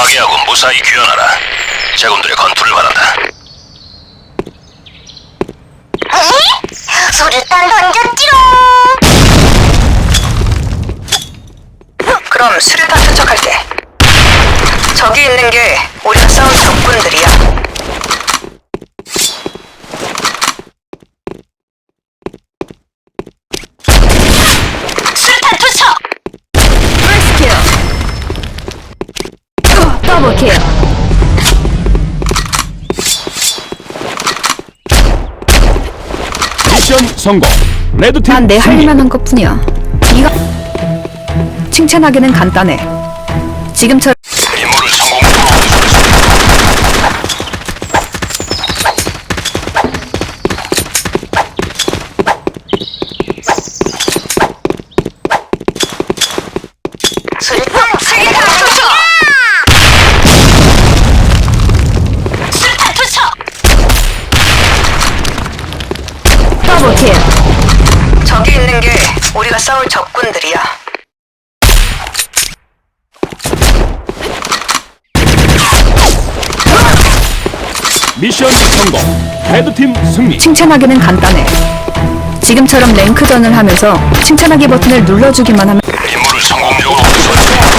파괴하고 무사히 귀환하라. 제군들의 건투를 바란다. 수류탄 더블킬. 미션 성공. 레드팀 난 내 할 승리. 일만 한 것뿐이야. 네가 칭찬하기는 간단해. 지금처럼 있는 게 우리가 싸울 적군들이야. 미션 성공. 레드팀 승리. 칭찬하기는 간단해. 지금처럼 랭크전을 하면서 칭찬하기 버튼을 눌러주기만 하면 임무를 성공적으로 완수했습니다.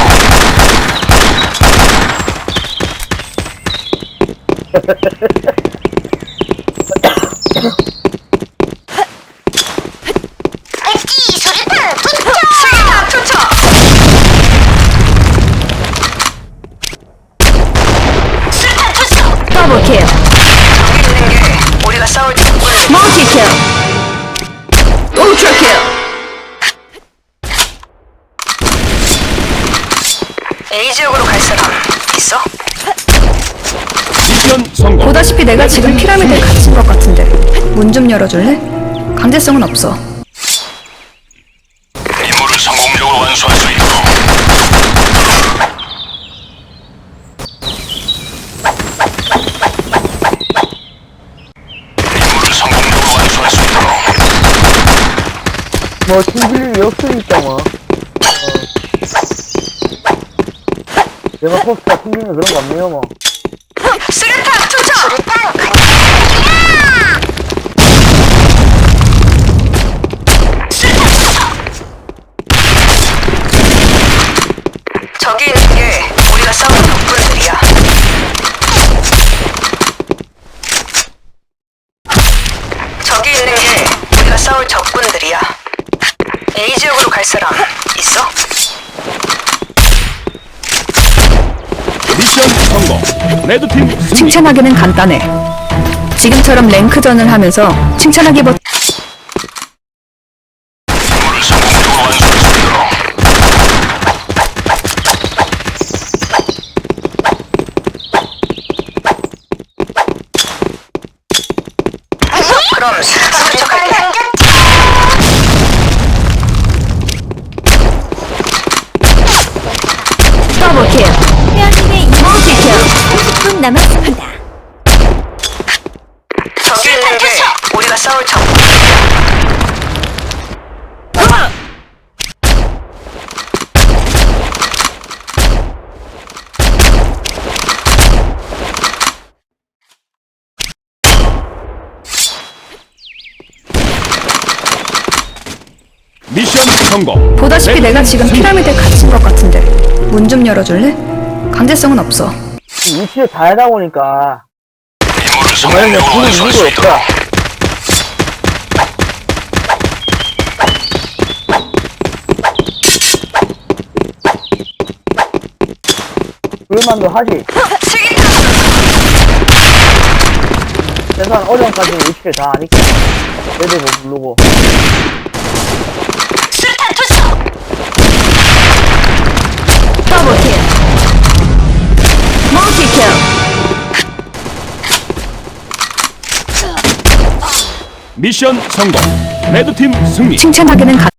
A 지역으로 갈 사람 있어? 미션 성공. 보다시피 내가 지금 피라미드에 갇힌 것 같은데 문 좀 열어줄래? 강제성은 없어. 임무를 성공적으로 완수할 수 있도록 임무를 성공적으로 완수할 수 있도록 뭐 팀빌리 없으니까 뭐. 어. 내가 포스트가 튕기면 그런 거 없네요 뭐. 수류탄 투척! 저기 있는 게 우리가 싸울 적군들이야. 저기 있는 게 우리가 싸울 적군들이야. A 지역으로 갈 사람 있어? 미션 성공. 레드팀 승리. 칭찬하기는 간단해. 지금처럼 랭크전을 하면서 칭찬하기 있도록 그럼 미션 성공. 보다시피 레드팀 내가 지금. 피라미드에 갇힌 것 같은데 문 좀 열어줄래? 강제성은 없어. 위치에 다 하다 보니까 정말 그냥 완수할 이유가 없다. 그럴만도 하지. 최소한 어려움까지 위치를 다 아니까. 애들 뭐 부르고. 미션 성공. 레드팀 승리. 칭찬하기는 간